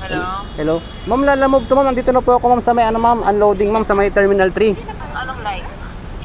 Hello? Hello? Ma'am, lalamove to ma'am. Nandito na po ako ma'am sa may ano ma'am, unloading ma'am sa may Terminal 3. Anong line?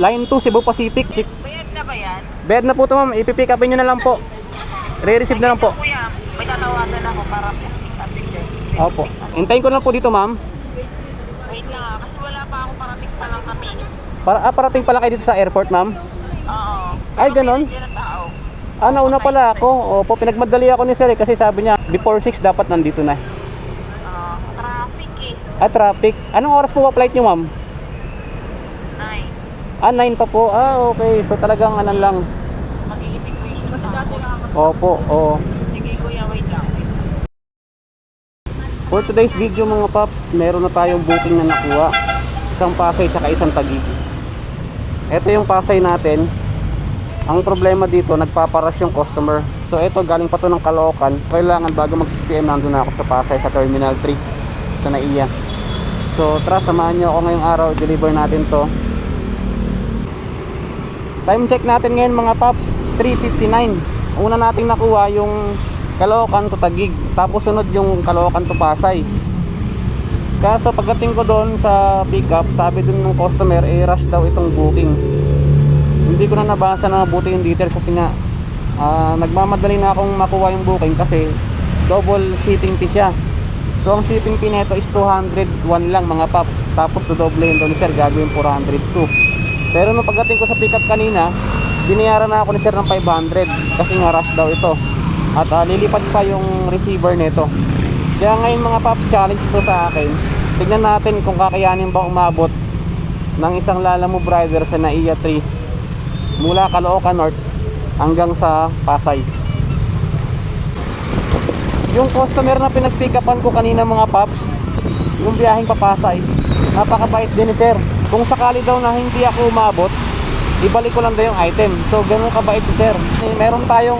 Line 2, Cebu Pacific. Bayad na ba yan? Bed na po to ma'am. Ipipick upin nyo na lang po. Re-receive na lang po. Kuya, may tatawagan ako para pick up picture. Opo. Hintayin ko na lang po dito ma'am. Wait lang ah, kasi wala pa ako parating pa lang kami. Para, ah, parating pala kayo dito sa airport ma'am. Oo. Ay, ganon? Hindi na tao. Ah, nauna pala ako. Opo, pinagmadali ako ni sir eh, kasi sabi niya before 6 dapat nandito na. Ah, traffic. Anong oras po ba flight nyo ma'am? Nine. Ah, 9 pa po. Ah, okay. So talagang ano lang. Ko yung Kasi dati ako. Opo, oo. Sige kuya, wait lang. For today's video mga paps, meron na tayong booking na nakuha. Isang Pasay at isang Taguig. Ito yung Pasay natin. Ang problema dito, nagpaparas yung customer. So ito, galing pa to ng Caloocan. Kailangan bago mag 6 PM nandun na ako sa Pasay sa Terminal 3 sa Naiya. So tara, samahan nyo ako ngayong araw. Deliver natin to. Time check natin ngayon mga paps, 3.59. Una nating nakuha yung Caloocan to Taguig. Tapos sunod yung Caloocan to Pasay. Kaso pagdating ko doon sa pickup, sabi dun ng customer, eh rush daw itong booking. Hindi ko na nabasa na mabuti yung details kasi nga ah, nagmamadali na akong makuha yung booking kasi double shipping fee siya. So ang shipping fee nito is 201 lang mga paps. Tapos dodoble yun doon sir, gagawin 402. Pero nung pagdating ko sa pickup kanina, binayaran na ako ni sir ng 500 kasi nga rush daw ito. At ah, lilipad pa yung receiver nito. Kaya ngayon mga paps, challenge to sa akin. Tignan natin kung kakayanin ba umabot ng isang Lalamove rider sa Naiya 3 mula Caloocan North hanggang sa Pasay. Yung customer na pinag-pick upan ko kanina mga paps, yung biyaheng papasay, napakabait din ni sir. Kung sakali daw na hindi ako umabot, ibalik ko lang daw yung item. So ganun kabait si sir. Meron tayong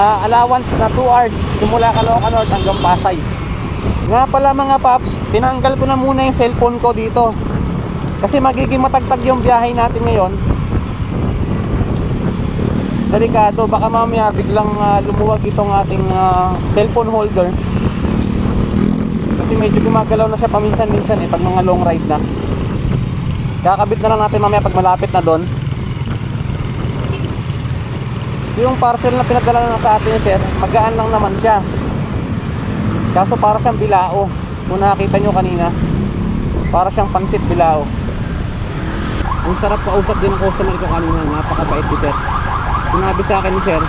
ah, allowance na 2 hours simula Caloocan North hanggang Pasay. Nga pala mga paps, tinanggal ko na muna yung cellphone ko dito. Kasi magiging matagtag yung biyahe natin ngayon. Delikado, baka mamaya biglang ah, lumuwag itong ating ah, cellphone holder. Kasi medyo gumagalaw na siya paminsan-minsan eh, pag mga long ride na. Kakabit na lang natin mamaya pag malapit na doon. Yung parcel na pinadala na sa atin sir, magaan lang naman siya. Kaso para siyang bilao. Kung nakita nyo kanina, para siyang pansit bilao. Ang sarap kausap din ng customer ko kanina, napakabait ni sir. Sinabi sa akin ni sir,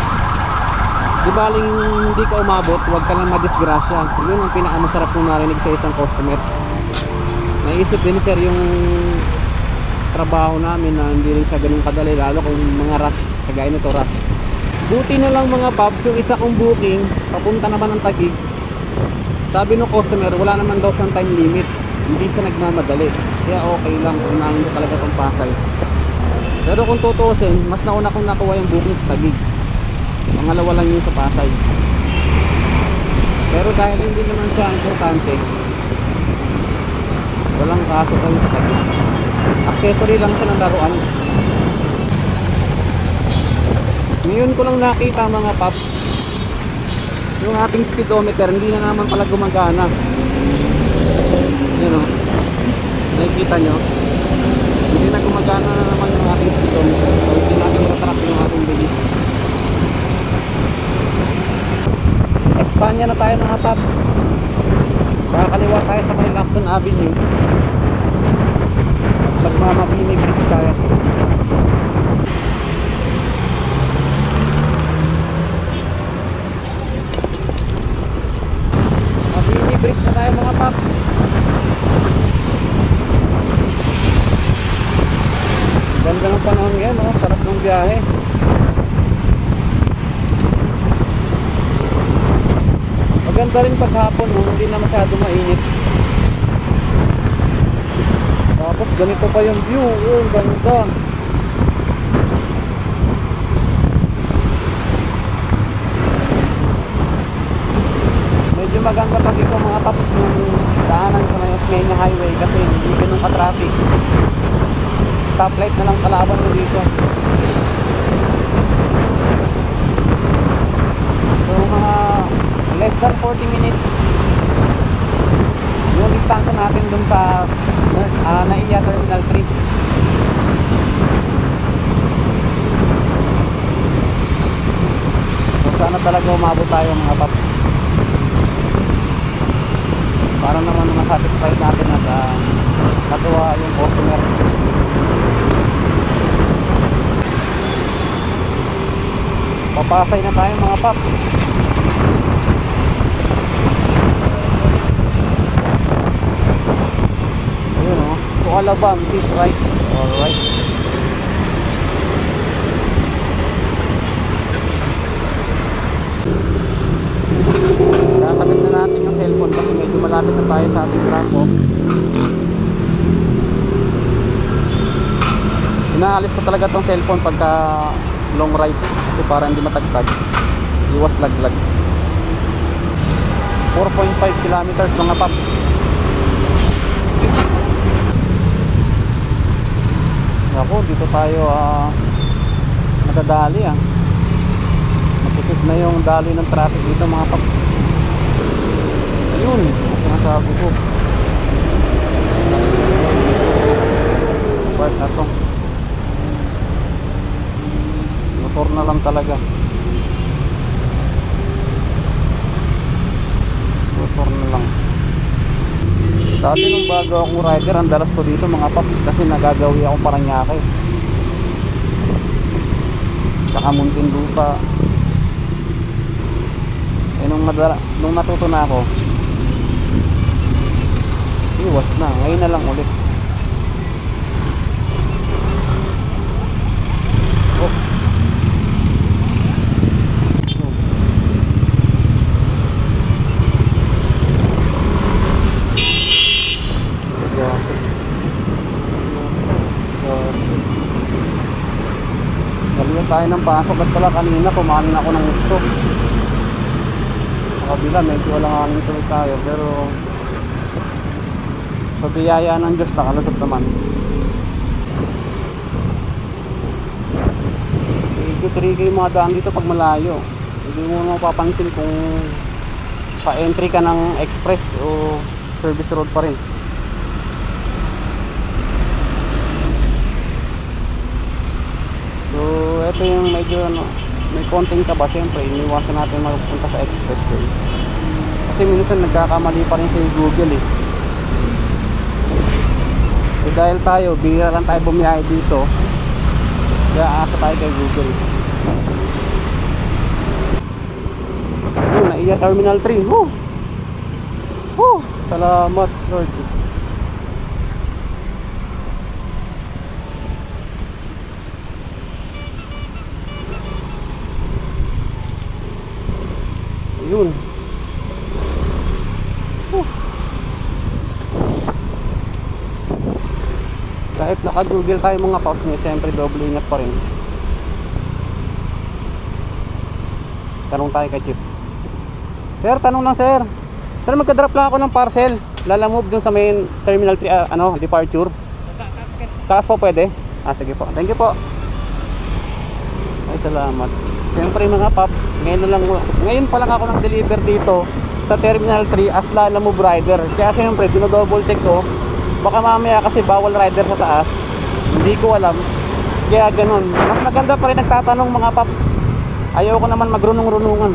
di baling hindi ka umabot, huwag ka lang madisgrasya. Yun ang pinakamasarap kong narinig sa isang customer. Naisip din sir yung trabaho namin na hindi rin siya ganun kadali, lalo kung mga rush, kagaya nito rush. Buti na lang mga paps, yung isa kong booking, papunta naman ng Taguig, sabi ng customer, wala naman daw siyang time limit. Hindi siya nagmamadali. Kaya okay lang kung nahin ko talaga itong Pasay. Pero kung tutuusin, mas nauna kong nakuha yung booking sa Taguig. Pangalawa lang yung sa Pasay. Pero dahil hindi naman siya importante, walang kaso kayo sa Taguig. Accessory lang siya ng laruan. Ngayon ko lang nakita mga paps, yung ating speedometer hindi na naman pala gumagana yun o nakikita nyo hindi na gumagana na naman yung ating speedometer so hindi natin matrack yung ating bilis Espanya na tayo mga top kakaliwa tayo sa may Lacson Avenue. Magmamabini bridge tayo Mabini bridge na tayo mga paps. Ganda ng panahon ngayon, oh. sarap ng biyahe. Maganda rin paghapon, oh. hindi na masyado mainit. Tapos ganito pa yung view, oh, ganda. Medyo maganda pag ikaw mga paps yung daanan sa may Osmeña Highway kasi hindi ganun ka-traffic. Stoplight na lang kalaban mo dito. So mga less than 40 minutes natin dun sa uh, Naiya Terminal 3. So, sana talaga umabot tayo mga paps. Para naman masatisfy natin at uh, natuwa yung customer. Papasay na tayo mga paps. Ayun o. So, Alabang, keep right. Alright. Kakabit na natin yung cellphone kasi medyo malapit na tayo sa ating drop off. Inaalis ko talaga tong cellphone pagka long ride kasi para hindi matagtag. Iwas laglag. 4.5 kilometers mga paps. Ako, dito tayo ah nadadali ah. Masipit na yung dali ng traffic dito mga paps. Ayun, sinasabi ko. Part na to. Motor na lang talaga. Motor na lang. Dati nung bago akong rider, ang dalas ko dito mga paps kasi nagagawi ako paranyake. Tsaka Muntinlupa. Eh nung, madala, nung natuto na ako, iwas na. Ngayon na lang ulit. Oh. Tayo ng pasok at pala kanina kumain ako ng gusto. Sa kabila medyo walang hangin tuloy tayo pero sa biyaya ng Diyos nakalusot naman. Medyo tricky yung mga daan dito pag malayo. Hindi mo mapapansin kung pa-entry ka ng express o service road pa rin. So, ito yung medyo ano, may konting kaba syempre, iniwasan natin magpunta sa expressway. Kasi minsan nagkakamali pa rin sa Google eh. Eh dahil tayo, bihira lang tayo bumiyahe dito. Kaya asa tayo kay Google. Yun, naiya Terminal 3. Woo! Woo! Salamat, Lord. Yun. Whew. Kahit naka-google tayo mga paus niya, siyempre double ingat pa rin. Tanong tayo kay Chief. Sir, tanong lang sir. Sir, magka-drop lang ako ng parcel. Lalamove dun sa main terminal 3, ah, ano, departure. Takas po pwede? Ah, sige po. Thank you po. Ay, salamat. Siyempre mga paps, ngayon lang, ngayon pa lang ako nag-deliver dito sa Terminal 3 as Lala Move Rider. Kaya siyempre, dinodouble check ko. Baka mamaya kasi bawal rider sa taas. Hindi ko alam. Kaya ganun. Mas maganda pa rin nagtatanong mga paps. Ayaw ko naman magrunong-runungan.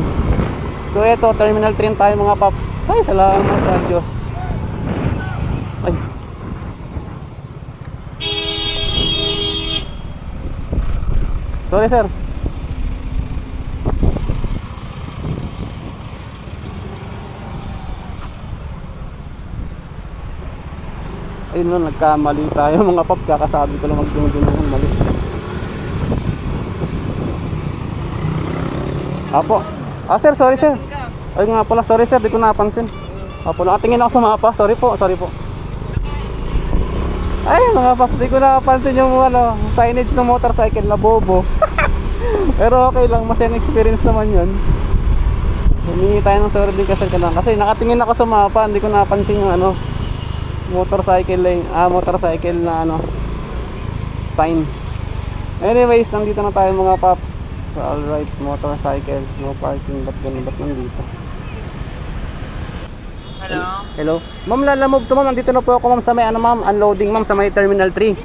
So eto, Terminal 3 tayo mga paps. Ay, salamat sa Diyos. Ay. Sorry sir. Ayun lang, nagkamali tayo mga paps. Kakasabi ko lang magdunong mali. Apo. Ah sir, sorry sir. Ay nga pala, sorry sir, di ko napansin. Apo, nakatingin ako sa mapa. Sorry po, sorry po. Ay mga paps, di ko napansin yung ano, signage ng motorcycle na bobo. Pero okay lang, masayang experience naman yun. Humingi tayo ng sorry din kasi ka. Kasi nakatingin ako sa mapa, hindi ko napansin yung ano, motorcycle lane, ah, motorcycle na ano, sign. Anyways, nandito na tayo mga paps. Alright, motorcycle, no parking, ba't ganun, ba't nandito? Hello? Hello. Ma'am, lalamove to ma'am. Nandito na po ako ma'am sa may ano ma'am, unloading ma'am sa may Terminal 3.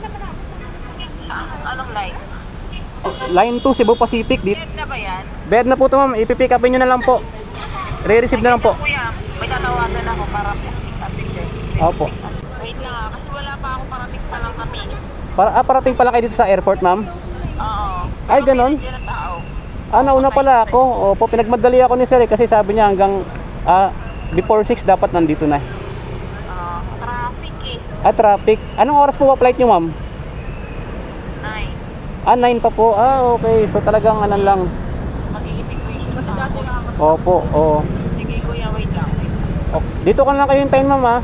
Ah, anong line? Line 2 Cebu Pacific. Dito. Dead na ba yan? Bed na po to ma'am. Ipipick upin nyo na lang po. Re-receive na lang po. Kuya, may tatawagan ako para. Opo. Wait lang ah, kasi wala pa ako parating pa lang kami. Para, ah, parating pala kayo dito sa airport ma'am. Oo. Ay, ganon? Na. Ah, nauna pala ako. Opo, pinagmadali ako ni sir eh, kasi sabi niya hanggang ah, before 6 dapat nandito na. Ah, traffic eh. Ah, traffic. Anong oras po ba flight nyo ma'am? Nine. Ah, 9 pa po. Ah, okay. So talagang ano lang. Mag-iibig ko yun. Kasi dati nga ako. Opo, oo. Sige kuya, wait lang. Oh, dito ka lang kayo hintayin ma'am ha.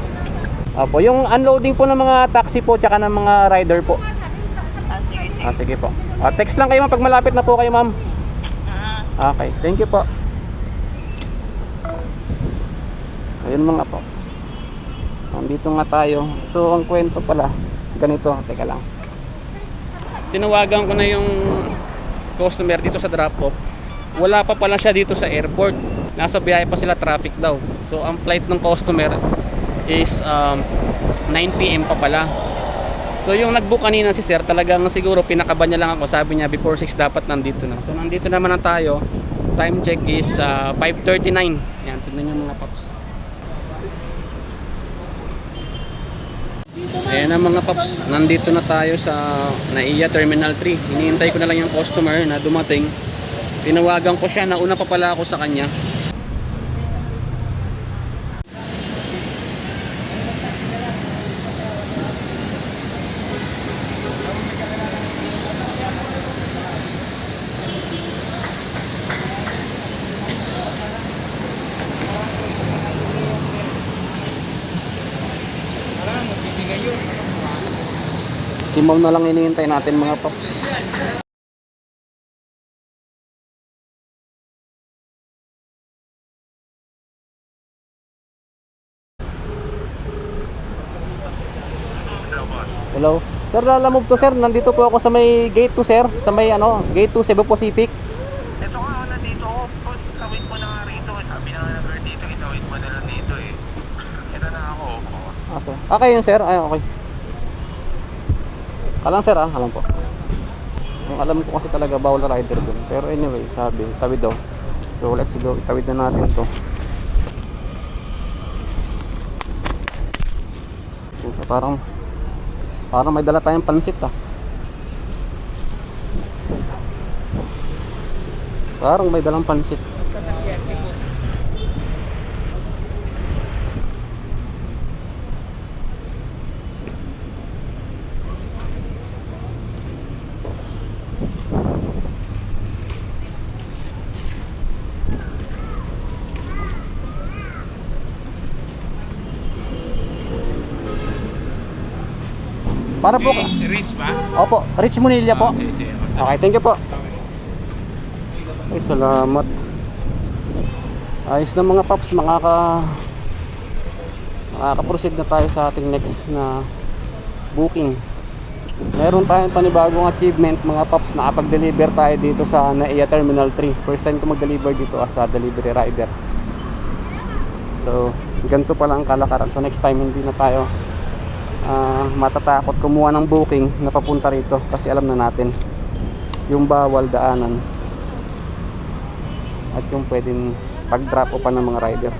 Opo, yung unloading po ng mga taxi po tsaka ng mga rider po. Ah, sige, po. Ah, text lang kayo ma'am pag malapit na po kayo ma'am. Ah, Okay, thank you po. Ayun mga po. Nandito nga tayo. So, ang kwento pala, ganito. Teka lang. Tinawagan ko na yung customer dito sa drop-off. Wala pa pala siya dito sa airport. Nasa biyahe pa sila traffic daw. So, ang flight ng customer is um, 9pm pa pala. So yung nagbook kanina si sir talagang siguro pinakaban niya lang ako sabi niya before 6 dapat nandito na. So nandito naman na tayo. Time check is uh, 5.39. Yan, tignan niyo mga paps. Ayan na mga paps, nandito na tayo sa NAIA Terminal 3. Hinihintay ko na lang yung customer na dumating. Tinawagan ko siya, nauna pa pala ako sa kanya. Ma'am na lang hinihintay natin mga paps. Hello. Sir, lalamove to sir. Nandito po ako sa may gate 2 sir. Sa may ano, gate 2 Cebu Pacific. Ito nga, nandito ako. Pag Tawid mo na nga rito. Sabi na nga dito, itawid mo na lang dito eh. Ito na ako. Ah, sir. Okay yun sir. Ay, okay. Alam sir ah, alam po. Ang alam ko kasi talaga bawal rider dun. Pero anyway, sabi, sabi daw. So let's go, itawid na natin to. So, parang parang may dala tayong pansit ah. Parang may dalang pansit. Para po, Rich ba? opo, Rich Munilla po. Ah, sige, sige. Okay, thank you po. Ay, salamat. Ayos na mga paps, makaka makaka-proceed na tayo sa ating next na booking. Meron tayong panibagong achievement mga paps, nakapag-deliver tayo dito sa NAIA Terminal 3. First time ko mag-deliver dito as a delivery rider. So, ganito pala ang kalakaran. So, next time hindi na tayo ah, matatakot kumuha ng booking na papunta rito kasi alam na natin yung bawal daanan at yung pwedeng pag-drop o pa ng mga rider.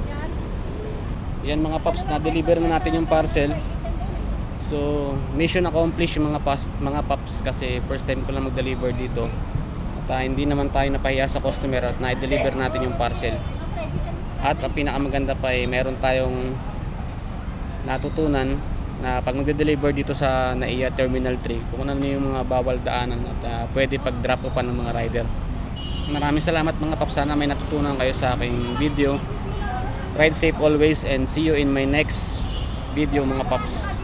Yan mga paps, na-deliver na natin yung parcel. So, mission accomplished mga pas, mga paps kasi first time ko lang mag-deliver dito. At ah, hindi naman tayo napahiya sa customer at na-deliver natin yung parcel. At ang pinakamaganda pa ay meron tayong natutunan na pag magde-deliver dito sa NAIA Terminal 3 kung ano yung mga bawal daanan at ah, pwede pag-drop pa ng mga rider. Maraming salamat mga paps. Sana may natutunan kayo sa aking video. Ride safe always and see you in my next video mga paps.